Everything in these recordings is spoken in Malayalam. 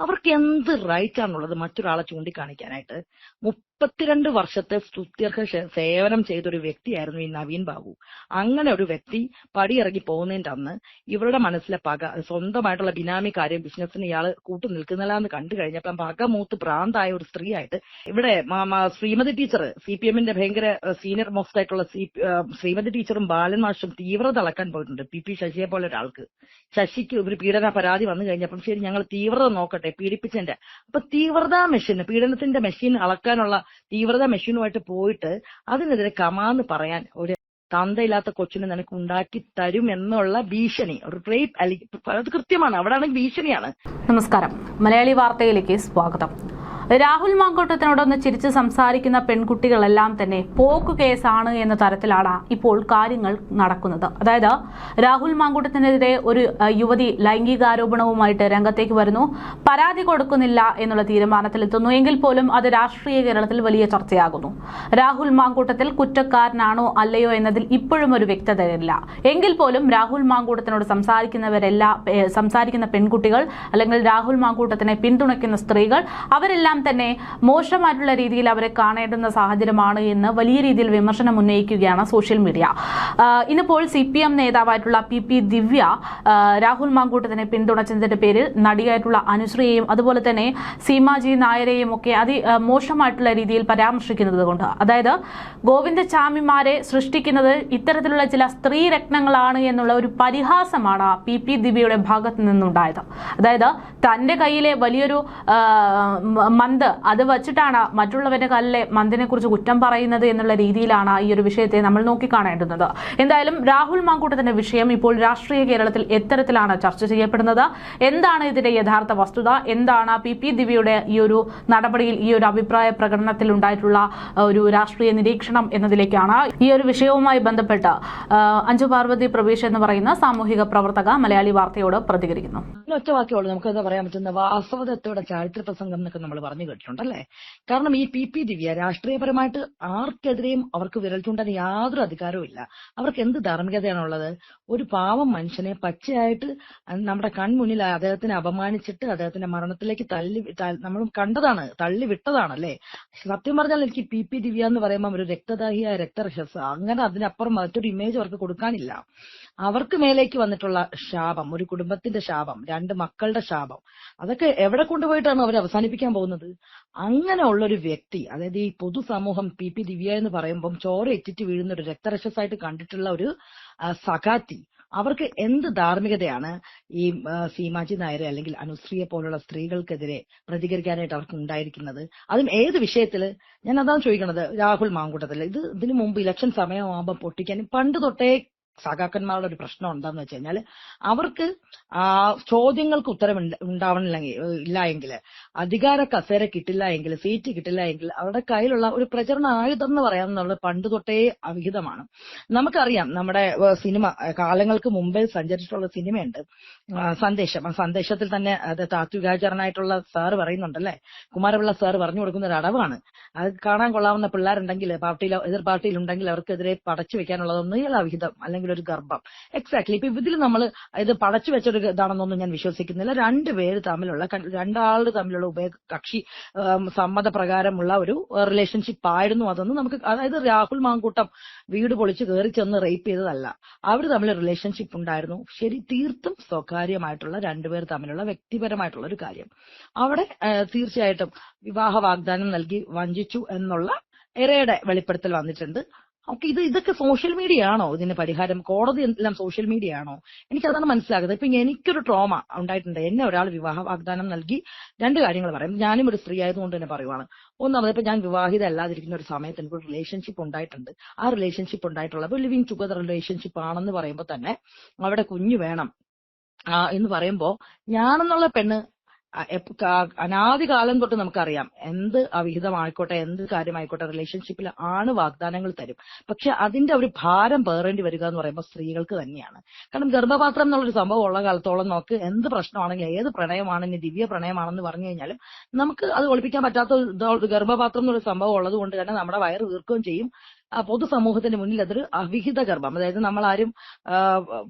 അവർക്ക് എന്ത് റൈറ്റ് ആണുള്ളത് മറ്റൊരാളെ ചൂണ്ടിക്കാണിക്കാനായിട്ട്? മുപ്പത്തിരണ്ട് വർഷത്തെ സ്തുത്യർഹ സേവനം ചെയ്ത ഒരു വ്യക്തിയായിരുന്നു ഈ നവീൻ ബാബു. അങ്ങനെ ഒരു വ്യക്തി പടിയിറങ്ങി പോകുന്നതിന്റെ അന്ന് ഇവരുടെ മനസ്സിലെ പക സ്വന്തമായിട്ടുള്ള ബിനാമി കാര്യം ബിസിനസ്സിന് ഇയാൾ കൂട്ടു നിൽക്കുന്നില്ല എന്ന് കണ്ടു കഴിഞ്ഞപ്പോൾ പക മൂത്ത് ഭ്രാന്തായ ഒരു സ്ത്രീയായിട്ട് ഇവിടെ മ- മ- ശ്രീമതി ടീച്ചർ സി പി എമ്മിന്റെ ഭയങ്കര സീനിയർ മോസ്റ്റ് ആയിട്ടുള്ള സി ശ്രീമതി ടീച്ചറും ബാലൻ മാഷും തീവ്രത അളക്കാൻ പോയിട്ടുണ്ട് പി പി ശശിയെ പോലെ ഒരാൾക്ക്. ശശിക്ക് ഒരു പീഡന പരാതി വന്നു കഴിഞ്ഞപ്പം ശരി ഞങ്ങൾ തീവ്രത നോക്കട്ടെ പീഡിപ്പിച്ചതിന്റെ അപ്പൊ തീവ്രത മെഷീൻ പീഡനത്തിന്റെ മെഷീൻ അളക്കാനുള്ള തീവ്രത മെഷീനുമായിട്ട് പോയിട്ട് അതിനെതിരെ കമാന്ന് പറയാൻ ഒരു തന്തയില്ലാത്ത കൊച്ചിനെ നിനക്ക് ഉണ്ടാക്കി തരും എന്നുള്ള ഭീഷണി. ഒരു റേപ്പ് അല്ലെങ്കിൽ കൃത്യമാണ്. അവിടെ ആണെങ്കിൽ ഭീഷണിയാണ്. നമസ്കാരം. മലയാളി വാർത്തയിലേക്ക് സ്വാഗതം. രാഹുൽ മാങ്കോട്ടത്തിനോടൊന്ന് ചിരിച്ച് സംസാരിക്കുന്ന പെൺകുട്ടികളെല്ലാം തന്നെ പോക്ക് കേസാണ് എന്ന തരത്തിലാണ് ഇപ്പോൾ കാര്യങ്ങൾ നടക്കുന്നത്. അതായത് രാഹുൽ മാങ്കൂട്ടത്തിനെതിരെ ഒരു യുവതി ലൈംഗികാരോപണവുമായിട്ട് രംഗത്തേക്ക് വരുന്നു. പരാതി കൊടുക്കുന്നില്ല എന്നുള്ള തീരുമാനത്തിലെത്തുന്നു എങ്കിൽ പോലും അത് രാഷ്ട്രീയ കേരളത്തിൽ വലിയ ചർച്ചയാകുന്നു. രാഹുൽ മാങ്കൂട്ടത്തിൽ കുറ്റക്കാരനാണോ അല്ലയോ എന്നതിൽ ഇപ്പോഴും ഒരു വ്യക്തതയില്ല. എങ്കിൽ പോലും രാഹുൽ മാങ്കൂട്ടത്തിനോട് സംസാരിക്കുന്നവരെല്ലാം സംസാരിക്കുന്ന പെൺകുട്ടികൾ അല്ലെങ്കിൽ രാഹുൽ മാങ്കൂട്ടത്തിനെ പിന്തുണയ്ക്കുന്ന സ്ത്രീകൾ അവരെല്ലാം തന്നെ മോശമായിട്ടുള്ള രീതിയിൽ അവരെ കാണേണ്ടുന്ന സാഹചര്യമാണ് എന്ന് വലിയ രീതിയിൽ വിമർശനം ഉന്നയിക്കുകയാണ് സോഷ്യൽ മീഡിയ. ഇന്നിപ്പോൾ സി പി എം നേതാവായിട്ടുള്ള പി പി ദിവ്യ രാഹുൽ മാങ്കൂട്ടത്തിനെ പിന്തുണച്ചതിന്റെ പേരിൽ നടിയായിട്ടുള്ള അനുശ്രീയെയും അതുപോലെ തന്നെ സീമാജി നായരെയും ഒക്കെ അതി മോശമായിട്ടുള്ള രീതിയിൽ പരാമർശിക്കുന്നത് കൊണ്ട്. അതായത് ഗോവിന്ദചാമിമാരെ സൃഷ്ടിക്കുന്നത് ഇത്തരത്തിലുള്ള ചില സ്ത്രീ രത്നങ്ങളാണ് എന്നുള്ള ഒരു പരിഹാസമാണ് പി പി ദിവ്യയുടെ ഭാഗത്ത് നിന്നുണ്ടായത്. അതായത് തന്റെ കയ്യിലെ വലിയൊരു മന്ത് അത് വച്ചിട്ടാണ് മറ്റുള്ളവരുടെ കല്ലിലെ മന്തിനെ കുറിച്ച് കുറ്റം പറയുന്നത് എന്നുള്ള രീതിയിലാണ് ഈ ഒരു വിഷയത്തെ നമ്മൾ നോക്കിക്കാണേണ്ടുന്നത്. എന്തായാലും രാഹുൽ മാങ്കൂട്ടത്തിന്റെ വിഷയം ഇപ്പോൾ രാഷ്ട്രീയ കേരളത്തിൽ എത്തരത്തിലാണ് ചർച്ച ചെയ്യപ്പെടുന്നത്. എന്താണ് ഇതിന്റെ യഥാർത്ഥ വസ്തുത? എന്താണ് പി പി ദിവ്യയുടെ ഈ ഒരു നടപടിയിൽ ഈ ഒരു അഭിപ്രായ പ്രകടനത്തിൽ ഉണ്ടായിട്ടുള്ള ഒരു രാഷ്ട്രീയ നിരീക്ഷണം എന്നതിലേക്കാണ് ഈ ഒരു വിഷയവുമായി ബന്ധപ്പെട്ട് അഞ്ജു പാർവതി പ്രവീഷ് എന്ന് പറയുന്ന സാമൂഹിക പ്രവർത്തക മലയാളി വാർത്തയോട് പ്രതികരിക്കുന്നു. ഒറ്റ നമുക്ക് എന്താ പറയാൻ പറ്റുന്ന വാസ്തവതയുടെ ചാരിത്ര പ്രസംഗം എന്നൊക്കെ നമ്മൾ പറഞ്ഞു കേട്ടിട്ടുണ്ടല്ലേ? കാരണം ഈ പി പി ദിവ്യ രാഷ്ട്രീയപരമായിട്ട് ആർക്കെതിരെയും അവർക്ക് വിരൽ ചൂണ്ടാൻ യാതൊരു അധികാരവും ഇല്ല. അവർക്ക് എന്ത് ധാർമ്മികതയാണുള്ളത് ഒരു പാവം മനുഷ്യനെ പച്ചയായിട്ട് നമ്മുടെ കൺമുന്നിൽ അദ്ദേഹത്തിനെ അപമാനിച്ചിട്ട് അദ്ദേഹത്തിന്റെ മരണത്തിലേക്ക് തള്ളി നമ്മൾ കണ്ടതാണ് തള്ളി വിട്ടതാണല്ലേ സത്യം പറഞ്ഞാൽ എനിക്ക് പി പി ദിവ്യ എന്ന് പറയുമ്പോൾ ഒരു രക്തദാഹിയായ രക്തരക്ഷസ് അങ്ങനെ അതിനപ്പുറം മറ്റൊരു ഇമേജ് അവർക്ക് കൊടുക്കാനില്ല. അവർക്ക് മേലേക്ക് വന്നിട്ടുള്ള ശാപം ഒരു കുടുംബത്തിന്റെ ശാപം രണ്ട് മക്കളുടെ ശാപം അതൊക്കെ എവിടെ കൊണ്ടുപോയിട്ടാണ് അവർ അവസാനിപ്പിക്കാൻ പോകുന്നത്? അങ്ങനെയുള്ള ഒരു വ്യക്തി അതായത് ഈ പൊതുസമൂഹം പി പി ദിവ്യ എന്ന് പറയുമ്പം ചോര എറ്റിറ്റ് വീഴുന്ന ഒരു രക്തരക്ഷസായിട്ട് കണ്ടിട്ടുള്ള ഒരു സഖാത്തി അവർക്ക് എന്ത് ധാർമ്മികതയാണ് ഈ സീമാജി നായരെ അല്ലെങ്കിൽ അനുശ്രീയെ പോലുള്ള സ്ത്രീകൾക്കെതിരെ പ്രതികരിക്കാനായിട്ട് അവർക്ക് ഉണ്ടായിരിക്കുന്നത്? അതും ഏത് വിഷയത്തിൽ ഞാൻ അതാണ് ചോദിക്കണത് രാഹുൽ മാങ്കൂട്ടത്തിൽ ഇത് ഇതിനു മുമ്പ് ഇലക്ഷൻ സമയമാകുമ്പോൾ പൊട്ടിക്കാൻ പണ്ട് തൊട്ടേ സഖാക്കന്മാരുടെ ഒരു പ്രശ്നം എന്താന്ന് വെച്ച് കഴിഞ്ഞാൽ അവർക്ക് ആ ചോദ്യങ്ങൾക്ക് ഉത്തരം ഉണ്ട- ഉണ്ടാവണില്ലെങ്കിൽ ഇല്ല എങ്കിൽ അധികാര കസേര കിട്ടില്ല എങ്കിൽ സീറ്റ് കിട്ടില്ല എങ്കിൽ അവരുടെ കയ്യിലുള്ള ഒരു പ്രചരണ ആയുധം എന്ന് പറയാമെന്നുള്ളത് പണ്ട് തൊട്ടേ അവിഹിതമാണ്. നമുക്കറിയാം നമ്മുടെ സിനിമ കാലങ്ങൾക്ക് മുമ്പേ സഞ്ചരിച്ചിട്ടുള്ള സിനിമയുണ്ട്. സന്ദേശം. ആ സന്ദേശത്തിൽ തന്നെ അത് താത്വികാചരണായിട്ടുള്ള സാർ പറയുന്നുണ്ടല്ലേ? കുമാരപിള്ള സാർ പറഞ്ഞു കൊടുക്കുന്ന ഒരു അടവാണ്. അത് കാണാൻ കൊള്ളാവുന്ന പിള്ളേരുണ്ടെങ്കിൽ പാർട്ടിയിൽ എതിർ പാർട്ടിയിൽ ഉണ്ടെങ്കിൽ അവർക്കെതിരെ പടച്ചു വെക്കാനുള്ളതൊന്നും അവിഹിതം. അല്ലെങ്കിൽ ഒരു ഗർഭം. എക്സാക്ട്ലി ഇപ്പൊ ഇതിൽ നമ്മൾ ഇത് പടച്ചു വെച്ചൊരു ഇതാണെന്നൊന്നും ഞാൻ വിശ്വസിക്കുന്നില്ല. രണ്ടുപേര് തമ്മിലുള്ള രണ്ടാളുടെ തമ്മിലുള്ള ഉഭയ കക്ഷി സമ്മത സമ്മതപ്രകാരമുള്ള ഒരു റിലേഷൻഷിപ്പ് ആയിരുന്നു അതെന്ന് നമുക്ക് അതായത് രാഹുൽ മാങ്കൂട്ടം വീട് പൊളിച്ച് കയറി ചെന്ന് റേപ്പ് ചെയ്തതല്ല. അവർ തമ്മിൽ റിലേഷൻഷിപ്പ് ഉണ്ടായിരുന്നു. ശരി തീർത്തും സ്വകാര്യമായിട്ടുള്ള രണ്ടുപേർ തമ്മിലുള്ള വ്യക്തിപരമായിട്ടുള്ള ഒരു കാര്യം. അവിടെ തീർച്ചയായിട്ടും വിവാഹ വാഗ്ദാനം നൽകി വഞ്ചിച്ചു എന്നുള്ള എറയുടെ വെളിപ്പെടുത്തൽ വന്നിട്ടുണ്ട്. ഓക്കെ ഇത് ഇതൊക്കെ സോഷ്യൽ മീഡിയ ആണോ ഇതിന് പരിഹാരം? കോടതി എല്ലാം സോഷ്യൽ മീഡിയ ആണോ എനിക്ക് അതാണ് മനസ്സിലാകുന്നത്. ഇപ്പൊ എനിക്കൊരു ട്രോമ ഉണ്ടായിട്ടുണ്ട്. എന്നെ ഒരാൾ വിവാഹ വാഗ്ദാനം നൽകി. രണ്ട് കാര്യങ്ങൾ പറയും. ഞാനും ഒരു സ്ത്രീ ആയതുകൊണ്ട് തന്നെ പറയുവാണ്. ഒന്നാമത് ഇപ്പൊ ഞാൻ വിവാഹിത അല്ലാതിരിക്കുന്ന ഒരു സമയത്ത് എനിക്ക് ഒരു റിലേഷൻഷിപ്പ് ഉണ്ടായിട്ടുണ്ട്. ആ റിലേഷൻഷിപ്പ് ഉണ്ടായിട്ടുള്ള ലിവിങ് ടുഗദർ റിലേഷൻഷിപ്പ് ആണെന്ന് പറയുമ്പോൾ തന്നെ അവിടെ കുഞ്ഞു വേണം. എന്ന് പറയുമ്പോ ഞാനെന്നുള്ള പെണ്ണ് അനാദി കാലം തൊട്ട് നമുക്കറിയാം എന്ത് അവിഹിതമായിക്കോട്ടെ എന്ത് കാര്യമായിക്കോട്ടെ റിലേഷൻഷിപ്പിൽ ആണ് വാഗ്ദാനങ്ങൾ തരും. പക്ഷെ അതിന്റെ ഒരു ഭാരം പേറേണ്ടി വരിക എന്ന് പറയുമ്പോൾ സ്ത്രീകൾക്ക് തന്നെയാണ്. കാരണം ഗർഭപാത്രം എന്നുള്ളൊരു സംഭവം ഉള്ള കാലത്തോളം നമുക്ക് എന്ത് പ്രശ്നമാണെങ്കിലും ഏത് പ്രണയമാണെങ്കിലും ദിവ്യ പ്രണയമാണെന്ന് പറഞ്ഞു കഴിഞ്ഞാലും നമുക്ക് അത് ഒളിപ്പിക്കാൻ പറ്റാത്ത ഗർഭപാത്രം എന്നൊരു സംഭവം ഉള്ളത് കൊണ്ട് തന്നെ നമ്മുടെ വയറ് വീർക്കുകയും ചെയ്യും. പൊതുസമൂഹത്തിന് മുന്നിൽ അതൊരു അവിഹിത ഗർഭം. അതായത് നമ്മൾ ആരും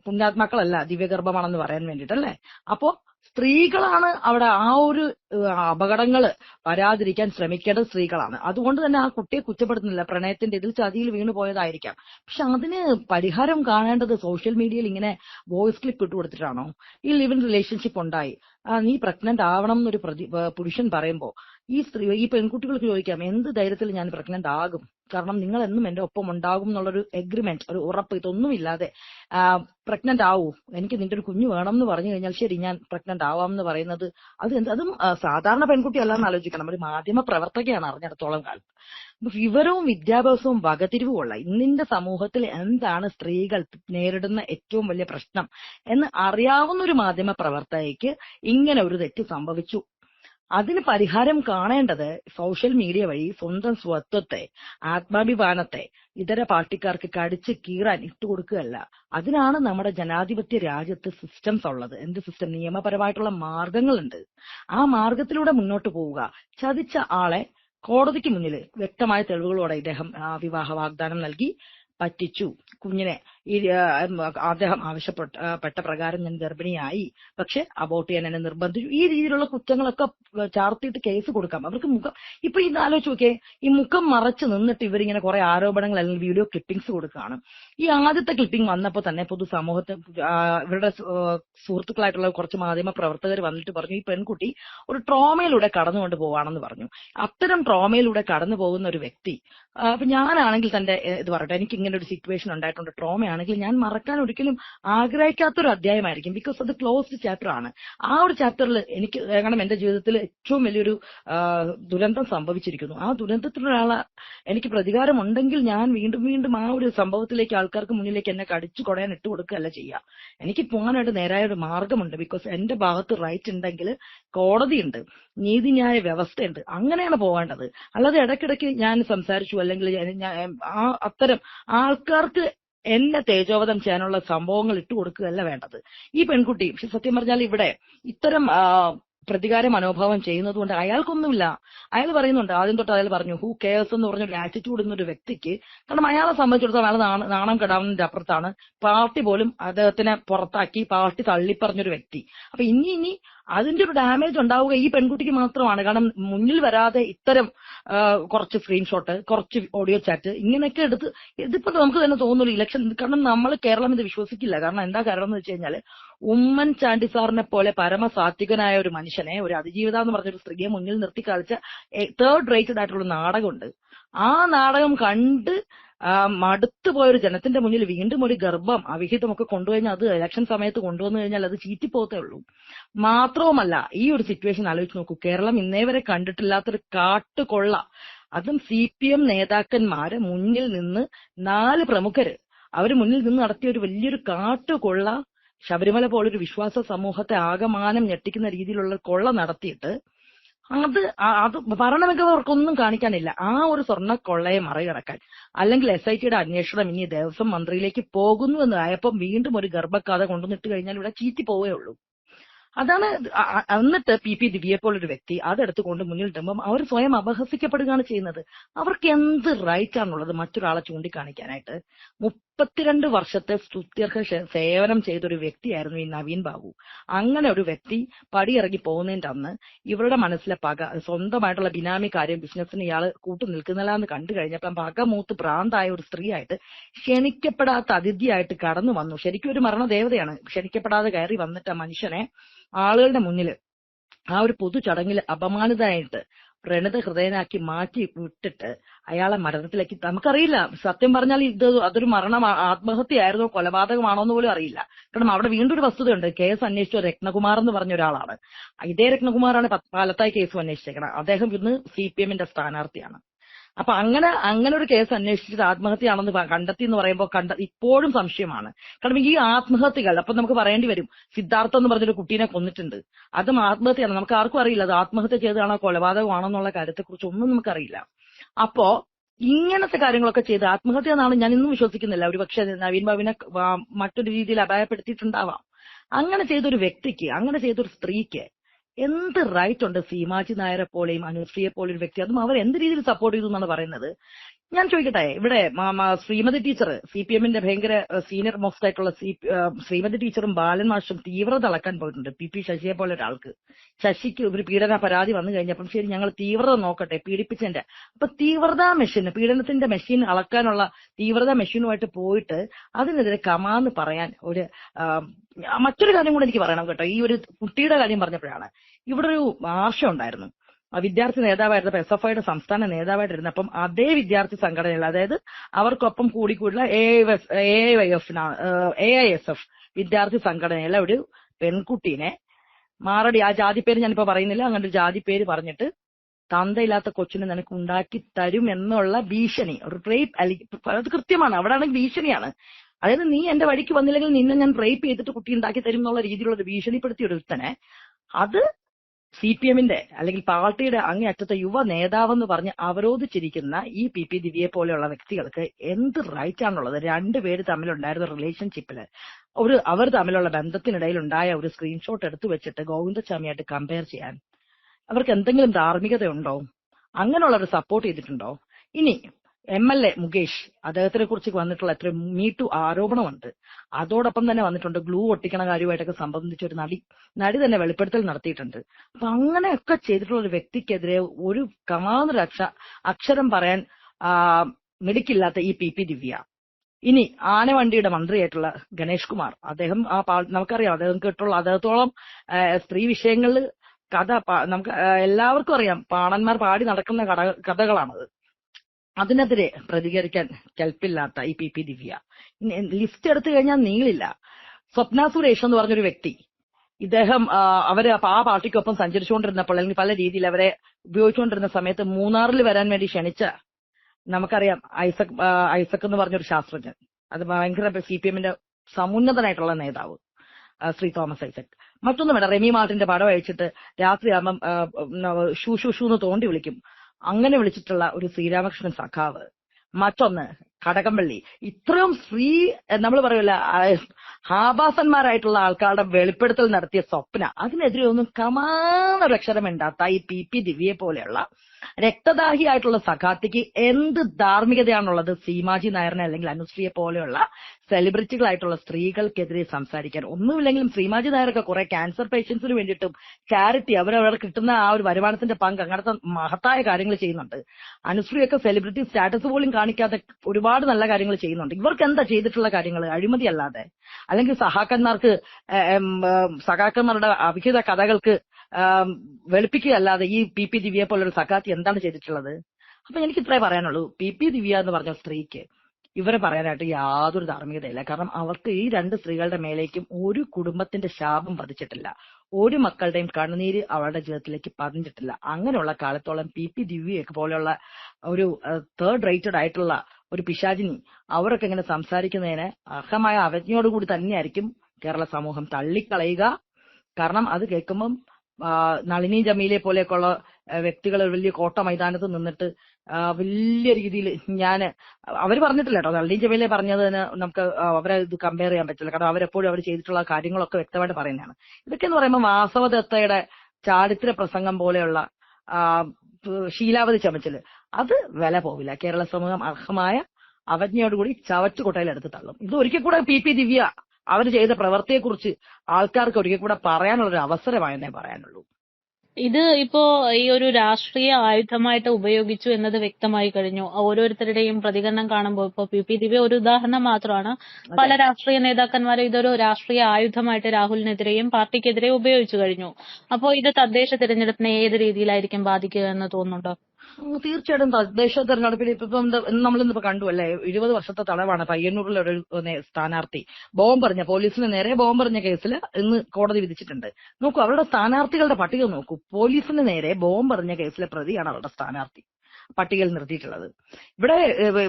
പുണ്യാത്മാക്കളല്ല ദിവ്യഗർഭമാണെന്ന് പറയാൻ വേണ്ടിയിട്ടല്ലേ? അപ്പോ സ്ത്രീകളാണ് അവിടെ ആ ഒരു അപകടങ്ങൾ വരാതിരിക്കാൻ ശ്രമിക്കേണ്ടത് സ്ത്രീകളാണ്. അതുകൊണ്ട് തന്നെ ആ കുട്ടിയെ കുറ്റപ്പെടുത്തുന്നില്ല. പ്രണയത്തിന്റെ ഇതിൽ ചതിയിൽ വീണു പോയതായിരിക്കാം. പക്ഷെ അതിന് പരിഹാരം കാണേണ്ടത് സോഷ്യൽ മീഡിയയിൽ ഇങ്ങനെ വോയിസ് ക്ലിപ്പ് ഇട്ട് കൊടുത്തിട്ടാണോ? ഈ ലിവ് ഇൻ റിലേഷൻഷിപ്പ് ഉണ്ടായി. നീ പ്രഗ്നന്റ് ആവണം എന്നൊരു പുരുഷൻ പറയുമ്പോ ഈ സ്ത്രീ ഈ പെൺകുട്ടികൾക്ക് ചോദിക്കാം എന്ത് ധൈര്യത്തിൽ ഞാൻ പ്രഗ്നന്റ് ആകും? കാരണം നിങ്ങൾ എന്നും എന്റെ ഒപ്പം ഉണ്ടാകും എന്നുള്ളൊരു എഗ്രിമെന്റ് ഒരു ഉറപ്പ് ഇതൊന്നുമില്ലാതെ പ്രഗ്നന്റ് ആവൂ. എനിക്ക് നിന്റെ ഒരു കുഞ്ഞു വേണം എന്ന് പറഞ്ഞു കഴിഞ്ഞാൽ ശരി ഞാൻ പ്രഗ്നന്റ് ആവാം എന്ന് പറയുന്നത് അത് എന്ത് അതും സാധാരണ പെൺകുട്ടി അല്ലാന്ന് ആലോചിക്കണം. ഒരു മാധ്യമ പ്രവർത്തകയാണ് അറിഞ്ഞിടത്തോളം കാലം. വിവരവും വിദ്യാഭ്യാസവും വകതിരിവുമുള്ള ഇന്നിന്റെ സമൂഹത്തിൽ എന്താണ് സ്ത്രീകൾ നേരിടുന്ന ഏറ്റവും വലിയ പ്രശ്നം എന്ന് അറിയാവുന്ന ഒരു മാധ്യമ പ്രവർത്തകയ്ക്ക് ഇങ്ങനെ ഒരു തെറ്റ് സംഭവിച്ചു. അതിന് പരിഹാരം കാണേണ്ടത് സോഷ്യൽ മീഡിയ വഴി സ്വന്തം സ്വത്വത്തെ ആത്മാഭിമാനത്തെ ഇതര പാർട്ടിക്കാർക്ക് കടിച്ച് കീറാൻ ഇട്ടുകൊടുക്കുകയല്ല അതിനാണ് നമ്മുടെ ജനാധിപത്യ രാജ്യത്ത് സിസ്റ്റംസ് ഉള്ളത്. എന്ത് സിസ്റ്റം നിയമപരമായിട്ടുള്ള മാർഗങ്ങളുണ്ട്. ആ മാർഗത്തിലൂടെ മുന്നോട്ട് പോവുക. ചതിച്ച ആളെ കോടതിക്ക് മുന്നിൽ വ്യക്തമായ തെളിവുകളോടെ ഇദ്ദേഹം വിവാഹ വാഗ്ദാനം നൽകി പറ്റിച്ചു. കുഞ്ഞിനെ ഈ അദ്ദേഹം ആവശ്യപ്പെട്ട പ്രകാരം ഞാൻ ഗർഭിണിയായി. പക്ഷെ അബോട്ട് ചെയ്യാൻ എന്നെ നിർബന്ധിച്ചു. ഈ രീതിയിലുള്ള കുറ്റങ്ങളൊക്കെ ചാർത്തിയിട്ട് കേസ് കൊടുക്കാം. അവർക്ക് മുഖം ഇപ്പൊ ഇത് ആലോചിച്ച് നോക്കിയേ ഈ മുഖം മറച്ച് നിന്നിട്ട് ഇവരിങ്ങനെ കുറെ ആരോപണങ്ങൾ അല്ലെങ്കിൽ വീഡിയോ ക്ലിപ്പിംഗ്സ് കൊടുക്കുകയാണ്. ഈ ആദ്യത്തെ ക്ലിപ്പിംഗ് വന്നപ്പോൾ തന്നെ പൊതു സമൂഹത്തെ ഇവരുടെ സുഹൃത്തുക്കളായിട്ടുള്ള കുറച്ച് മാധ്യമ പ്രവർത്തകർ വന്നിട്ട് പറഞ്ഞു ഈ പെൺകുട്ടി ഒരു ട്രോമയിലൂടെ കടന്നുകൊണ്ട് പോവാണെന്ന് പറഞ്ഞു. അത്തരം ട്രോമയിലൂടെ കടന്നു പോകുന്ന ഒരു വ്യക്തി അപ്പൊ ഞാനാണെങ്കിൽ തന്റെ ഇത് പറയട്ടെ എനിക്ക് ഇങ്ങനെ ഒരു സിറ്റുവേഷൻ ഉണ്ടായിട്ടുണ്ട്. ട്രോമയാണെങ്കിൽ ഞാൻ മറക്കാൻ ഒരിക്കലും ആഗ്രഹിക്കാത്തൊരു അധ്യായമായിരിക്കും. ബിക്കോസ് അത് ക്ലോസ്ഡ് ചാപ്റ്റർ ആണ്. ആ ഒരു ചാപ്റ്ററിൽ എനിക്ക് കാരണം എന്റെ ജീവിതത്തിൽ ഏറ്റവും വലിയൊരു ദുരന്തം സംഭവിച്ചിരിക്കുന്നു. ആ ദുരന്തത്തിലൊരാളെ എനിക്ക് പ്രതികാരം ഉണ്ടെങ്കിൽ ഞാൻ വീണ്ടും വീണ്ടും ആ ഒരു സംഭവത്തിലേക്ക് ആൾക്കാർക്ക് മുന്നിലേക്ക് എന്നെ കടിച്ചു കൊടയാൻ ഇട്ട് കൊടുക്കുകയല്ല ചെയ്യുക എനിക്ക് പോകാനായിട്ട് നേരായ ഒരു മാർഗമുണ്ട്. ബിക്കോസ് എന്റെ ഭാഗത്ത് റൈറ്റ് ഉണ്ടെങ്കിൽ കോടതിയുണ്ട് നീതിന്യായ വ്യവസ്ഥയുണ്ട്. അങ്ങനെയാണ് പോകേണ്ടത്. അല്ലാതെ ഇടയ്ക്കിടയ്ക്ക് ഞാൻ സംസാരിച്ചു അല്ലെങ്കിൽ ആ അത്തരം ആൾക്കാർക്ക് എന്നെ തേജോവധം ചെയ്യാനുള്ള സംഭവങ്ങൾ ഇട്ട് കൊടുക്കുകയല്ല വേണ്ടത്. ഈ പെൺകുട്ടി സത്യം പറഞ്ഞാൽ ഇവിടെ ഇത്തരം പ്രതികാര മനോഭാവം ചെയ്യുന്നത് കൊണ്ട് അയാൾക്കൊന്നുമില്ല. അയാൾ പറയുന്നുണ്ട് ആദ്യം തൊട്ട് അയാൾ പറഞ്ഞു ഹൂ കെയർസ് എന്ന് പറഞ്ഞൊരു ആറ്റിറ്റ്യൂഡ് എന്നൊരു വ്യക്തിക്ക് കാരണം അയാളെ സംബന്ധിച്ചിടത്തോളം അയാൾ നാണ- കെടാവുന്നതിന്റെ അപ്പുറത്താണ് പാർട്ടി പോലും അദ്ദേഹത്തിനെ പുറത്താക്കി പാർട്ടി തള്ളിപ്പറഞ്ഞൊരു വ്യക്തി. അപ്പൊ ഇനി ഇനി അതിന്റെ ഒരു ഡാമേജ് ഉണ്ടാവുക ഈ പെൺകുട്ടിക്ക് മാത്രമാണ്. കാരണം മുന്നിൽ വരാതെ ഇത്തരം കുറച്ച് സ്ക്രീൻഷോട്ട് കുറച്ച് ഓഡിയോ ചാറ്റ് ഇങ്ങനെയൊക്കെ എടുത്ത് ഇതിപ്പോ നമുക്ക് തന്നെ തോന്നുന്നു ഇലക്ഷൻ കാരണം നമ്മൾ കേരളം ഇത് വിശ്വസിക്കില്ല. കാരണം എന്താ കാരണം എന്ന് വെച്ച് കഴിഞ്ഞാൽ ഉമ്മൻ ചാണ്ടി സാറിനെ പോലെ പരമസാത്വികനായ ഒരു മനുഷ്യനെ ഒരു അതിജീവിത എന്ന് പറഞ്ഞ ഒരു സ്ത്രീയെ മുന്നിൽ നിർത്തി കളിച്ച തേർഡ് റേറ്റഡ് ആയിട്ടുള്ള നാടകമുണ്ട്. ആ നാടകം കണ്ട് ആ, മടുത്തു പോയ ഒരു ജനത്തിന്റെ മുന്നിൽ വീണ്ടും ഒരു ഗർഭം അവിഹിതമൊക്കെ കൊണ്ടുകഴിഞ്ഞാൽ അത് ഇലക്ഷൻ സമയത്ത് കൊണ്ടുവന്നു കഴിഞ്ഞാൽ അത് ചീറ്റിപ്പോത്തേ ഉള്ളൂ. മാത്രവുമല്ല ഈ ഒരു സിറ്റുവേഷൻ ആലോചിച്ച് നോക്കൂ. കേരളം ഇന്നേ വരെ കണ്ടിട്ടില്ലാത്തൊരു കാട്ടുകൊള്ള. അതും സി പി എം നേതാക്കന്മാര് മുന്നിൽ നിന്ന് നാല് പ്രമുഖര് അവർ മുന്നിൽ നിന്ന് നടത്തിയ ഒരു വലിയൊരു കാട്ടുകൊള്ള ശബരിമല പോലൊരു വിശ്വാസ സമൂഹത്തെ ആകമാനം ഞെട്ടിക്കുന്ന രീതിയിലുള്ള കൊള്ള നടത്തിയിട്ട് അത് അത് ഭരണമികവർക്കൊന്നും കാണിക്കാനില്ല. ആ ഒരു സ്വർണ കൊള്ളയെ മറികടക്കാൻ. അല്ലെങ്കിൽ എസ് ഐ ടിയുടെ അന്വേഷണം ഇനി ദേവസ്വം മന്ത്രിയിലേക്ക് പോകുന്നു എന്ന് ആയപ്പോൾ വീണ്ടും ഒരു ഗർഭക്കാഥ കൊണ്ടുവന്നിട്ട് കഴിഞ്ഞാൽ ഇവിടെ ചീറ്റി പോവേ ഉള്ളൂ. അതാണ് എന്നിട്ട് പി പി ദിവ്യയെ പോലൊരു വ്യക്തി അതെടുത്തുകൊണ്ട് മുന്നിലിട്ടുമ്പം അവർ സ്വയം അപഹസിക്കപ്പെടുകയാണ് ചെയ്യുന്നത്. അവർക്ക് എന്ത് റൈറ്റ് ആണുള്ളത് മറ്റൊരാളെ ചൂണ്ടിക്കാണിക്കാനായിട്ട്? മുപ്പത്തിരണ്ട് വർഷത്തെ സ്തുത്യർഹ സേവനം സേവനം ചെയ്തൊരു വ്യക്തിയായിരുന്നു ഈ നവീൻ ബാബു. അങ്ങനെ ഒരു വ്യക്തി പടിയിറങ്ങി പോകുന്നതിന്റെ അന്ന് ഇവരുടെ മനസ്സിലെ പക സ്വന്തമായിട്ടുള്ള ബിനാമി കാര്യം ബിസിനസ്സിന് ഇയാൾ കൂട്ടു നിൽക്കുന്നില്ല എന്ന് കണ്ടു കഴിഞ്ഞപ്പം പക മൂത്ത് ഭ്രാന്തായ ഒരു സ്ത്രീയായിട്ട് ക്ഷണിക്കപ്പെടാത്ത അതിഥിയായിട്ട് കടന്നു വന്നു. ശരിക്കും ഒരു മരണദേവതയാണ്. ക്ഷണിക്കപ്പെടാതെ കയറി വന്നിട്ട് മനുഷ്യനെ ആളുകളുടെ മുന്നിൽ ആ ഒരു പൊതു ചടങ്ങിൽ അപമാനിതനായിട്ട് പ്രണത ഹൃദയനാക്കി മാറ്റി വിട്ടിട്ട് അയാളെ മരണത്തിലേക്ക് നമുക്കറിയില്ല. സത്യം പറഞ്ഞാൽ ഇത് അതൊരു മരണം ആത്മഹത്യയായിരുന്നോ കൊലപാതകമാണോ എന്ന് പോലും അറിയില്ല. കാരണം അവിടെ വീണ്ടും ഒരു വസ്തുതയുണ്ട്. കേസ് അന്വേഷിച്ച രത്നകുമാർ എന്ന് പറഞ്ഞ ഒരാളാണ്. ഇതേ രത്നകുമാറാണ് പാലത്തായി കേസ് അന്വേഷിച്ചേക്കണം. അദ്ദേഹം ഇന്ന് സി പി എമ്മിന്റെ സ്ഥാനാർത്ഥിയാണ്. അപ്പൊ അങ്ങനെ അങ്ങനെ ഒരു കേസ് അന്വേഷിച്ചിട്ട് ആത്മഹത്യയാണെന്ന് കണ്ടെത്തി എന്ന് പറയുമ്പോൾ കണ്ട ഇപ്പോഴും സംശയമാണ്. കാരണം ഈ ആത്മഹത്യകൾ അപ്പൊ നമുക്ക് പറയേണ്ടി വരും സിദ്ധാർത്ഥ എന്ന് പറഞ്ഞൊരു കുട്ടീനെ കൊന്നിട്ടുണ്ട്. അതും ആത്മഹത്യയാണ്. നമുക്ക് ആർക്കും അറിയില്ല അത് ആത്മഹത്യ ചെയ്തതാണോ കൊലപാതകമാണോ എന്നുള്ള കാര്യത്തെക്കുറിച്ച് ഒന്നും നമുക്കറിയില്ല. അപ്പോ ഇങ്ങനത്തെ കാര്യങ്ങളൊക്കെ ചെയ്ത് ആത്മഹത്യ എന്നാണ് ഞാൻ ഇന്നും വിശ്വസിക്കുന്നില്ല. ഒരു പക്ഷെ നവീൻ ബാബുവിനെ മറ്റൊരു രീതിയിൽ അപായപ്പെടുത്തിയിട്ടുണ്ടാവാം. അങ്ങനെ ചെയ്തൊരു വ്യക്തിക്ക് അങ്ങനെ ചെയ്തൊരു സ്ത്രീക്ക് എന്ത് റൈറ്റ് ഉണ്ട് സീമാജി നായരെ പോലെയും അനുശ്രീയെ പോലെ ഒരു വ്യക്തി അതും അവർ എന്ത് രീതിയിൽ സപ്പോർട്ട് ചെയ്തു എന്നാണ് പറയുന്നത്? ഞാൻ ചോദിക്കട്ടെ ഇവിടെ ശ്രീമതി ടീച്ചർ സി പി എമ്മിന്റെ ഭയങ്കര സീനിയർ മോസ്റ്റ് ആയിട്ടുള്ള ശ്രീമതി ടീച്ചറും ബാലൻ മാഷും തീവ്രത അളക്കാൻ പോയിട്ടുണ്ട് പി പി ശശിയെ പോലെ ഒരാൾക്ക്. ശശിക്ക് ഒരു പീഡന പരാതി വന്നു കഴിഞ്ഞപ്പം ശരി ഞങ്ങൾ തീവ്രത നോക്കട്ടെ പീഡിപ്പിച്ചതിന്റെ. അപ്പൊ തീവ്രത മെഷീൻ പീഡനത്തിന്റെ മെഷീൻ അളക്കാനുള്ള തീവ്രത മെഷീനുമായിട്ട് പോയിട്ട് അതിനെതിരെ കമാന്ന് പറയാൻ ഒരു മറ്റൊരു കാര്യം കൂടെ എനിക്ക് പറയണം കേട്ടോ. ഈ ഒരു കുട്ടിയുടെ കാര്യം പറഞ്ഞപ്പോഴാണ്. ഇവിടെ ഒരു ആർഷം ഉണ്ടായിരുന്നു. വിദ്യാർത്ഥി നേതാവായിരുന്നപ്പോൾ എസ് എഫ് ഐയുടെ സംസ്ഥാന നേതാവായിട്ടിരുന്നപ്പം അതേ വിദ്യാർത്ഥി സംഘടനയിൽ അതായത് അവർക്കൊപ്പം കൂടിക്കൂടുന്ന A I A I S F വിദ്യാർത്ഥി സംഘടനയിലെ ഒരു പെൺകുട്ടീനെ മാറടി ആ ജാതി പേര് ഞാനിപ്പോ പറയുന്നില്ല അങ്ങനെ ഒരു ജാതി പേര് പറഞ്ഞിട്ട് തന്തയില്ലാത്ത കൊച്ചിനെ നിനക്ക് ഉണ്ടാക്കി തരും എന്നുള്ള ഭീഷണി റേപ്പ് അല്ലെങ്കിൽ അത് കൃത്യമാണ് അവിടെ ആണെങ്കിൽ ഭീഷണിയാണ്. അതായത് നീ എന്റെ വഴിക്ക് വന്നില്ലെങ്കിൽ നിന്നെ ഞാൻ റേപ്പ് ചെയ്തിട്ട് കുട്ടി ഉണ്ടാക്കി തരും എന്നുള്ള രീതിയിലുള്ള ഒരു ഭീഷണിപ്പെടുത്തിയ ഒരുത്തനെ അത് സി പി എമ്മിന്റെ അല്ലെങ്കിൽ പാർട്ടിയുടെ അങ്ങേയറ്റത്തെ യുവ നേതാവെന്ന് പറഞ്ഞ് അവരോധിച്ചിരിക്കുന്ന ഈ പി പി ദിവ്യയെ പോലെയുള്ള വ്യക്തികൾക്ക് എന്ത് റൈറ്റ് ആണുള്ളത്? രണ്ടുപേര് തമ്മിലുണ്ടായിരുന്ന റിലേഷൻഷിപ്പിൽ ഒരു അവർ തമ്മിലുള്ള ബന്ധത്തിനിടയിൽ ഉണ്ടായ ഒരു സ്ക്രീൻഷോട്ട് എടുത്തു വെച്ചിട്ട് ഗോവിന്ദസ്വാമിയായിട്ട് കമ്പയർ ചെയ്യാൻ. അവർക്ക് എന്തെങ്കിലും ധാർമ്മികതയുണ്ടോ? അങ്ങനെയുള്ളവർ സപ്പോർട്ട് ചെയ്തിട്ടുണ്ടോ? ഇനി എം എൽ എ മുകേഷ് അദ്ദേഹത്തിനെ കുറിച്ച് വന്നിട്ടുള്ള എത്ര ടു ആരോപണമുണ്ട്. അതോടൊപ്പം തന്നെ വന്നിട്ടുണ്ട് ഗ്ലൂ ഒട്ടിക്കണ കാര്യമായിട്ടൊക്കെ സംബന്ധിച്ച് ഒരു നടി നടി തന്നെ വെളിപ്പെടുത്തൽ നടത്തിയിട്ടുണ്ട്. അപ്പൊ അങ്ങനെയൊക്കെ ചെയ്തിട്ടുള്ള ഒരു വ്യക്തിക്കെതിരെ ഒരു കാണാതൊരു അക്ഷ അക്ഷരം പറയാൻ മിടുക്കില്ലാത്ത ഈ പി പി ദിവ്യ. ഇനി ആനവണ്ടിയുടെ മന്ത്രിയായിട്ടുള്ള ഗണേഷ് കുമാർ. അദ്ദേഹം ആ നമുക്കറിയാം അദ്ദേഹം കേട്ടുള്ള അദ്ദേഹത്തോളം സ്ത്രീ വിഷയങ്ങളിൽ കഥ നമുക്ക് എല്ലാവർക്കും അറിയാം. പാണന്മാർ പാടി നടക്കുന്ന കഥകളാണത്. അതിനെതിരെ പ്രതികരിക്കാൻ കൽപ്പില്ലാത്ത ഈ പി പി ദിവ്യ. ലിസ്റ്റ് എടുത്തു കഴിഞ്ഞാൽ നീളില്ല. സ്വപ്ന സുരേഷ് എന്ന് പറഞ്ഞൊരു വ്യക്തി. ഇദ്ദേഹം അവർ ആ പാർട്ടിക്കൊപ്പം സഞ്ചരിച്ചുകൊണ്ടിരുന്നപ്പോൾ അല്ലെങ്കിൽ പല രീതിയിൽ അവരെ ഉപയോഗിച്ചുകൊണ്ടിരുന്ന സമയത്ത് മൂന്നാറിൽ വരാൻ വേണ്ടി ക്ഷണിച്ച നമുക്കറിയാം ഐസക് ഐസക് എന്ന് പറഞ്ഞൊരു ശാസ്ത്രജ്ഞൻ. അത് ഭയങ്കര സി പി എമ്മിന്റെ സമുന്നതനായിട്ടുള്ള നേതാവ് ശ്രീ തോമസ് ഐസക്. മറ്റൊന്നും വേണ്ട റെമി മാർട്ടിന്റെ പടം അയച്ചിട്ട് രാത്രിയാകുമ്പം ഷൂ ഷൂ ഷൂ എന്ന് തോണ്ടി വിളിക്കും. അങ്ങനെ വിളിച്ചിട്ടുള്ള ഒരു ശ്രീരാമകൃഷ്ണൻ സഖാവ്. മറ്റൊന്ന് കടകംപള്ളി. ഇത്രയും സ്ത്രീ നമ്മൾ പറയൂല ആഭാസന്മാരായിട്ടുള്ള ആൾക്കാരുടെ വെളിപ്പെടുത്തൽ നടത്തിയ സ്വപ്ന അതിനെതിരെ ഒന്നും കമാന ഉണ്ടാത്ത ഈ പി പി ദിവ്യയെ പോലെയുള്ള രക്തദാഹിയായിട്ടുള്ള സഖാത്തിക്ക് എന്ത് ധാർമ്മികതയാണുള്ളത് സീമാജി നായറിനെ അല്ലെങ്കിൽ അനുശ്രീയെ പോലെയുള്ള സെലിബ്രിറ്റികളായിട്ടുള്ള സ്ത്രീകൾക്കെതിരെ സംസാരിക്കാൻ. ഒന്നുമില്ലെങ്കിലും സീമാജി നായരൊക്കെ കുറെ ക്യാൻസർ പേഷ്യൻസിന് വേണ്ടിയിട്ടും ചാരിറ്റി അവരവർ കിട്ടുന്ന ആ ഒരു വരുമാനത്തിന്റെ പങ്ക് അങ്ങനത്തെ മഹത്തായ കാര്യങ്ങൾ ചെയ്യുന്നുണ്ട്. അനുശ്രീയൊക്കെ സെലിബ്രിറ്റി സ്റ്റാറ്റസ് പോലും കാണിക്കാതെ ഒരുപാട് നല്ല കാര്യങ്ങൾ ചെയ്യുന്നുണ്ട്. ഇവർക്ക് എന്താ ചെയ്തിട്ടുള്ള കാര്യങ്ങൾ അഴിമതി അല്ലാതെ അല്ലെങ്കിൽ സഹാക്കന്മാർക്ക് സഹാക്കന്മാരുടെ അവിഹിത കഥകൾക്ക് വെളുപ്പിക്കുകയല്ലാതെ ഈ പി പി ദിവ്യയെ പോലൊരു സഖാത്തി എന്താണ് ചെയ്തിട്ടുള്ളത്? അപ്പൊ എനിക്ക് ഇത്രേ പറയാനുള്ളൂ. പി പി ദിവ്യ എന്ന് പറഞ്ഞ സ്ത്രീക്ക് ഇവരെ പറയാനായിട്ട് യാതൊരു ധാർമ്മികതയില്ല. കാരണം അവർക്ക് ഈ രണ്ട് സ്ത്രീകളുടെ മേലേക്കും ഒരു കുടുംബത്തിന്റെ ശാപം പതിച്ചിട്ടില്ല. ഒരു മക്കളുടെയും കണ്ണുനീര് അവളുടെ ജീവിതത്തിലേക്ക് പതിഞ്ഞിട്ടില്ല. അങ്ങനെയുള്ള കാലത്തോളം പി പി ദിവ്യയൊക്കെ പോലെയുള്ള ഒരു തേർഡ് റേറ്റഡ് ആയിട്ടുള്ള ഒരു പിശാചിനി. അവരൊക്കെ ഇങ്ങനെ സംസാരിക്കുന്നതിന് അർഹമായ അവജ്ഞയോടുകൂടി തന്നെയായിരിക്കും കേരള സമൂഹം തള്ളിക്കളയുക. കാരണം അത് കേൾക്കുമ്പം നളിനി ജമീലെ പോലെയൊക്കെയുള്ള വ്യക്തികൾ വലിയ കോട്ട മൈതാനത്ത് നിന്നിട്ട് വലിയ രീതിയിൽ ഞാൻ അവർ പറഞ്ഞിട്ടില്ല കേട്ടോ. നളിനി ജമീലെ തന്നെ നമുക്ക് അവരെ ഇത് കമ്പയർ ചെയ്യാൻ പറ്റില്ല. കാരണം അവരെപ്പോഴും അവർ ചെയ്തിട്ടുള്ള കാര്യങ്ങളൊക്കെ വ്യക്തമായിട്ട് പറയുന്നതാണ്. ഇതൊക്കെ എന്ന് പറയുമ്പോൾ വാസവദത്തയുടെ ചാരിത്ര പ്രസംഗം പോലെയുള്ള ശീലാവതി ചമച്ചൽ. അത് വില പോവില്ല. കേരള സമൂഹം അർഹമായ അവജ്ഞയോടുകൂടി ചവറ്റുകൊട്ടയിൽ എടുത്ത് തള്ളും. ഇത് ഒരിക്കൽ കൂടെ പി പി ദിവ്യ അവർ ചെയ്ത പ്രവൃത്തിയെക്കുറിച്ച് ആൾക്കാർക്ക് ഒരിക്കൽ കൂടെ പറയാനുള്ള ഒരു അവസരമായെന്നേ പറയാനുള്ളൂ. ഇത് ഇപ്പോ ഈ ഒരു രാഷ്ട്രീയ ആയുധമായിട്ട് ഉപയോഗിച്ചു എന്നത് വ്യക്തമായി കഴിഞ്ഞു. ഓരോരുത്തരുടെയും പ്രതികരണം കാണുമ്പോൾ ഇപ്പോ പി പി ദിവ്യ ഒരു ഉദാഹരണം മാത്രമാണ്. പല രാഷ്ട്രീയ നേതാക്കന്മാരും ഇതൊരു രാഷ്ട്രീയ ആയുധമായിട്ട് രാഹുലിനെതിരെയും പാർട്ടിക്കെതിരെയും ഉപയോഗിച്ചു കഴിഞ്ഞു. അപ്പോ ഇത് തദ്ദേശ തിരഞ്ഞെടുപ്പിനെ ഏത് രീതിയിലായിരിക്കും ബാധിക്കുക എന്ന് തോന്നുന്നുണ്ടോ? തീർച്ചയായിട്ടും തദ്ദേശ തെരഞ്ഞെടുപ്പിൽ ഇപ്പം നമ്മളിന്നിപ്പോ കണ്ടു അല്ലേ? ഇരുപത് വർഷത്തെ തടവാണ് പയ്യന്നൂരിലെ ഒരു സ്ഥാനാർത്ഥി. ബോംബെറിഞ്ഞ പോലീസിന് നേരെ ബോംബെറിഞ്ഞ കേസിൽ ഇന്ന് കോടതി വിധിച്ചിട്ടുണ്ട്. നോക്കൂ അവരുടെ സ്ഥാനാർത്ഥികളുടെ പട്ടിക നോക്കൂ. പോലീസിന് നേരെ ബോംബെറിഞ്ഞ കേസിലെ പ്രതിയാണ് അവരുടെ സ്ഥാനാർത്ഥി. പട്ടികയിൽ നിർത്തിയിട്ടുള്ളത്. ഇവിടെ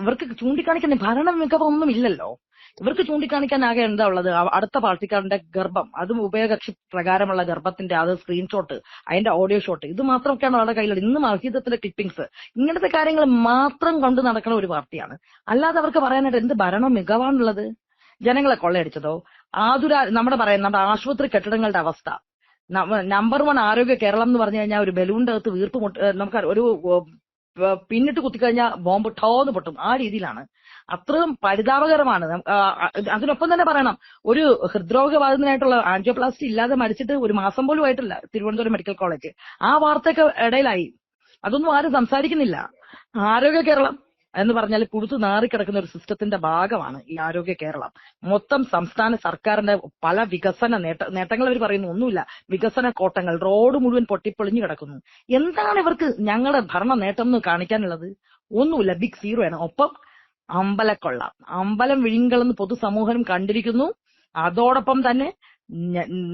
ഇവർക്ക് ചൂണ്ടിക്കാണിക്കാൻ ഭരണ മികവൊന്നും ഇല്ലല്ലോ ഇവർക്ക് ചൂണ്ടിക്കാണിക്കാൻ ആകെ എന്താ ഉള്ളത്? അടുത്ത പാർട്ടിക്കാരന്റെ ഗർഭം. അതും ഉഭയകക്ഷി പ്രകാരമുള്ള ഗർഭത്തിന്റെ അത് സ്ക്രീൻഷോട്ട് അതിന്റെ ഓഡിയോ ഷോട്ട് ഇത് മാത്രമൊക്കെയാണ് അവരുടെ കയ്യിലുള്ളത്. ഇന്നും അർഹിതത്തിന്റെ ക്ലിപ്പിംഗ്സ് ഇങ്ങനത്തെ കാര്യങ്ങൾ മാത്രം കൊണ്ട് നടക്കുന്ന ഒരു പാർട്ടിയാണ്. അല്ലാതെ അവർക്ക് പറയാനായിട്ട് എന്ത് ഭരണം മികവാണുള്ളത്? ജനങ്ങളെ കൊള്ളയടിച്ചതോ? ആതുര നമ്മുടെ പറയാം നമ്മുടെ ആശുപത്രി കെട്ടിടങ്ങളുടെ അവസ്ഥ. നമ്പർ വൺ ആരോഗ്യ കേരളം എന്ന് പറഞ്ഞു കഴിഞ്ഞാൽ ഒരു ബലൂണിന്റെ അകത്ത് വീർപ്പ് നമുക്ക് ഒരു പിന്നിട്ട് കുത്തിക്കഴിഞ്ഞാൽ ബോംബ് ടോന്ന് പൊട്ടും. ആ രീതിയിലാണ്. അത്രയും പരിതാപകരമാണ്. അതിനൊപ്പം തന്നെ പറയണം ഒരു ഹൃദ്രോഗബാധിതനായിട്ടുള്ള ആൻജിയോപ്ലാസ്റ്റി ഇല്ലാതെ മരിച്ചിട്ട് ഒരു മാസം പോലും ആയിട്ടില്ല തിരുവനന്തപുരം മെഡിക്കൽ കോളേജ്. ആ വാർത്തയൊക്കെ ഇടയിലായി. അതൊന്നും ആരും സംസാരിക്കുന്നില്ല. ആരോഗ്യ കേരളം എന്ന് പറഞ്ഞാൽ കുടുത്തു നാറിക്കിടക്കുന്ന ഒരു സിസ്റ്റത്തിന്റെ ഭാഗമാണ് ഈ ആരോഗ്യ കേരളം. മൊത്തം സംസ്ഥാന സർക്കാരിന്റെ പല വികസന നേട്ട നേട്ടങ്ങൾ അവർ പറയുന്നു. ഒന്നുമില്ല. വികസന കോട്ടങ്ങൾ റോഡ് മുഴുവൻ പൊട്ടിപ്പൊളിഞ്ഞു കിടക്കുന്നു. എന്താണ് ഇവർക്ക് ഞങ്ങളുടെ ഭരണ നേട്ടം എന്ന് കാണിക്കാനുള്ളത്? ഒന്നുമില്ല. ബിഗ് സീറോ ആണ്. ഒപ്പം അമ്പലക്കൊള്ള. അമ്പലം വിഴുങ്ങളെന്ന് പൊതുസമൂഹം കണ്ടിരിക്കുന്നു. അതോടൊപ്പം തന്നെ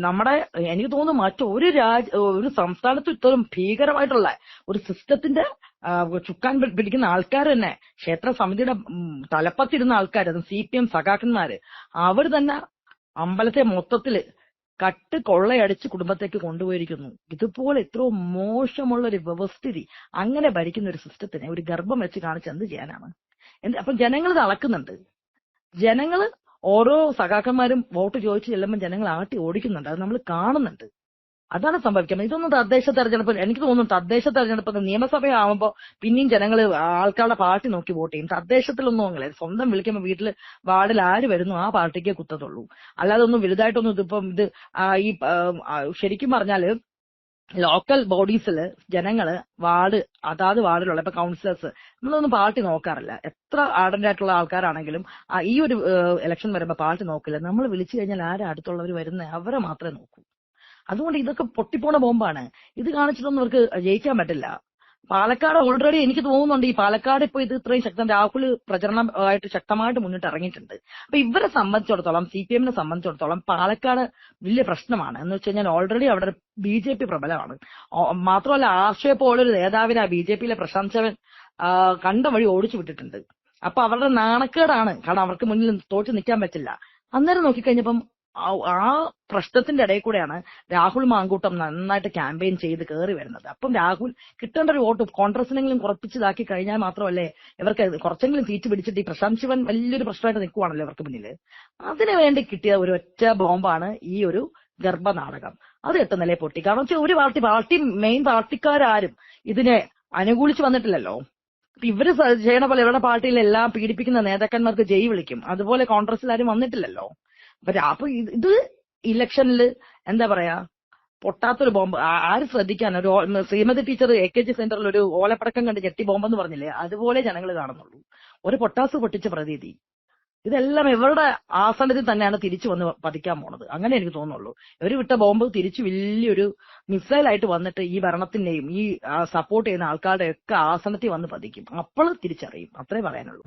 നമ്മുടെ എനിക്ക് തോന്നുന്നു മറ്റൊരു രാജ്യ ഒരു സംസ്ഥാനത്തും ഇത്രയും ഭീകരമായിട്ടുള്ള ഒരു സിസ്റ്റത്തിന്റെ ചുക്കാൻ പിടിക്കുന്ന ആൾക്കാർ തന്നെ. ക്ഷേത്ര സമിതിയുടെ തലപ്പത്തിരുന്ന ആൾക്കാർ അത് സി പി എം സഖാക്കന്മാര് അവർ തന്നെ അമ്പലത്തെ മൊത്തത്തിൽ കട്ട് കൊള്ളയടിച്ച് കുടുംബത്തേക്ക് കൊണ്ടുപോയിരിക്കുന്നു. ഇതുപോലെ എത്രയോ മോശമുള്ള ഒരു വ്യവസ്ഥിതി അങ്ങനെ ഭരിക്കുന്ന ഒരു സിസ്റ്റത്തിനെ ഒരു ഗർഭം വെച്ച് കാണിച്ച് എന്ത് ചെയ്യാനാണ്? എന്ത് അപ്പൊ ജനങ്ങൾ ഇത് അളക്കുന്നുണ്ട്. ജനങ്ങൾ ഓരോ സഖാക്കന്മാരും വോട്ട് ചോദിച്ചു ചെല്ലുമ്പോൾ ജനങ്ങൾ ആട്ടി ഓടിക്കുന്നുണ്ട്. അത് നമ്മൾ കാണുന്നുണ്ട്. അതാണ് സംഭവിക്കുന്നത്. ഇതൊന്നും തദ്ദേശ തെരഞ്ഞെടുപ്പ് എനിക്ക് തോന്നുന്നു തദ്ദേശ തെരഞ്ഞെടുപ്പ് നിയമസഭയാവുമ്പോൾ പിന്നെയും ജനങ്ങൾ ആൾക്കാരുടെ പാർട്ടി നോക്കി വോട്ട് ചെയ്യും. തദ്ദേശത്തിലൊന്നും അങ്ങനെ സ്വന്തം വിളിക്കുമ്പോൾ വീട്ടിൽ വാർഡിൽ ആര് വരുന്നു ആ പാർട്ടിക്കേ കുത്തത്തുള്ളൂ. അല്ലാതെ ഒന്നും വലുതായിട്ടൊന്നും ഇതിപ്പം ഇത് ഈ ശരിക്കും പറഞ്ഞാൽ ലോക്കൽ ബോഡീസിൽ ജനങ്ങൾ വാർഡ് അതാത് വാർഡിലുള്ള ഇപ്പൊ കൗൺസിലേഴ്സ് നമ്മളൊന്നും പാർട്ടി നോക്കാറില്ല. എത്ര ആർഡന്റ് ആയിട്ടുള്ള ആൾക്കാരാണെങ്കിലും ഈ ഒരു ഇലക്ഷൻ വരുമ്പോൾ പാർട്ടി നോക്കില്ല. നമ്മൾ വിളിച്ചു കഴിഞ്ഞാൽ ആരാ അടുത്തുള്ളവർ വരുന്നത് അവരെ മാത്രമേ നോക്കൂ. അതുകൊണ്ട് ഇതൊക്കെ പൊട്ടിപ്പോണ ബോംബാണ്. ഇത് കാണിച്ചിട്ടൊന്നും അവർക്ക് ജയിക്കാൻ പറ്റില്ല. പാലക്കാട് ഓൾറെഡി എനിക്ക് തോന്നുന്നുണ്ട് ഈ പാലക്കാട് ഇപ്പോൾ ഇത് ഇത്രയും ശക്തം രാഹുൽ പ്രചരണം ആയിട്ട് ശക്തമായിട്ട് മുന്നിട്ട് ഇറങ്ങിയിട്ടുണ്ട്. അപ്പൊ ഇവരെ സംബന്ധിച്ചിടത്തോളം സി പി എമ്മിനെ സംബന്ധിച്ചിടത്തോളം പാലക്കാട് വലിയ പ്രശ്നമാണ്. എന്ന് വെച്ച് കഴിഞ്ഞാൽ ഓൾറെഡി അവിടെ ബി ജെ പി പ്രബലമാണ്. മാത്രമല്ല ആശയ പോലൊരു നേതാവിനെ ബി ജെ പിയിലെ ആ, കണ്ട വഴി ഓടിച്ചു വിട്ടിട്ടുണ്ട്. അപ്പൊ അവരുടെ നാണക്കേടാണ്. കാരണം അവർക്ക് മുന്നിൽ തോറ്റു നിൽക്കാൻ പറ്റില്ല. അന്നേരം നോക്കിക്കഴിഞ്ഞപ്പം ആ- പ്രശ്നത്തിന്റെ ഇടയിൽ കൂടെയാണ് രാഹുൽ മാങ്കൂട്ടം നന്നായിട്ട് ക്യാമ്പയിൻ ചെയ്ത് കയറി വരുന്നത്. അപ്പം രാഹുൽ കിട്ടേണ്ട ഒരു വോട്ട് കോൺഗ്രസിനെങ്കിലും കുറപ്പിച്ചതാക്കി കഴിഞ്ഞാൽ മാത്രമല്ലേ ഇവർക്ക് കുറച്ചെങ്കിലും സീറ്റ് പിടിച്ചിട്ട് ഈ പ്രശാന്ത് ശിവൻ വലിയൊരു പ്രശ്നമായിട്ട് നിൽക്കുവാണല്ലോ ഇവർക്ക് മുന്നിൽ. അതിനു വേണ്ടി കിട്ടിയ ഒരു ഒറ്റ ബോംബാണ് ഈ ഒരു ഗർഭനാടകം അത് എത്തുന്നില്ല പൊട്ടി. കാരണം വെച്ചാൽ ഒരു പാർട്ടി പാർട്ടി മെയിൻ പാർട്ടിക്കാരും ഇതിനെ അനുകൂലിച്ച് വന്നിട്ടില്ലല്ലോ. ഇവർ ചെയ്യണ പോലെ ഇവരുടെ പാർട്ടിയിലെല്ലാം പീഡിപ്പിക്കുന്ന നേതാക്കന്മാർക്ക് ജയ് വിളിക്കും. അതുപോലെ കോൺഗ്രസിൽ ആരും വന്നിട്ടില്ലല്ലോ. അപ്പൊ അപ്പൊ ഇത് ഇലക്ഷനിൽ എന്താ പറയാ പൊട്ടാത്തൊരു ബോംബ്. ആര് ശ്രദ്ധിക്കാൻ? ഒരു Sreemathi teacher A K G സെന്ററിൽ ഒരു ഓലപ്പടക്കം കണ്ട് ഞെട്ടി ബോംബെന്ന് പറഞ്ഞില്ലേ? അതുപോലെ ജനങ്ങൾ കാണുന്നുള്ളൂ. ഒരു പൊട്ടാസ് പൊട്ടിച്ച പ്രതീതി. ഇതെല്ലാം ഇവരുടെ ആസനത്തിൽ തന്നെയാണ് തിരിച്ചു വന്ന് പതിക്കാൻ പോണത്. അങ്ങനെ എനിക്ക് തോന്നുള്ളൂ ഇവർ വിട്ട ബോംബ് തിരിച്ചു വലിയൊരു മിസൈലായിട്ട് വന്നിട്ട് ഈ ഭരണത്തിന്റെയും ഈ സപ്പോർട്ട് ചെയ്യുന്ന ആൾക്കാരുടെ ഒക്കെ ആസനത്തിൽ വന്ന് പതിക്കും. അപ്പോൾ തിരിച്ചറിയും. അത്രേ പറയാനുള്ളൂ.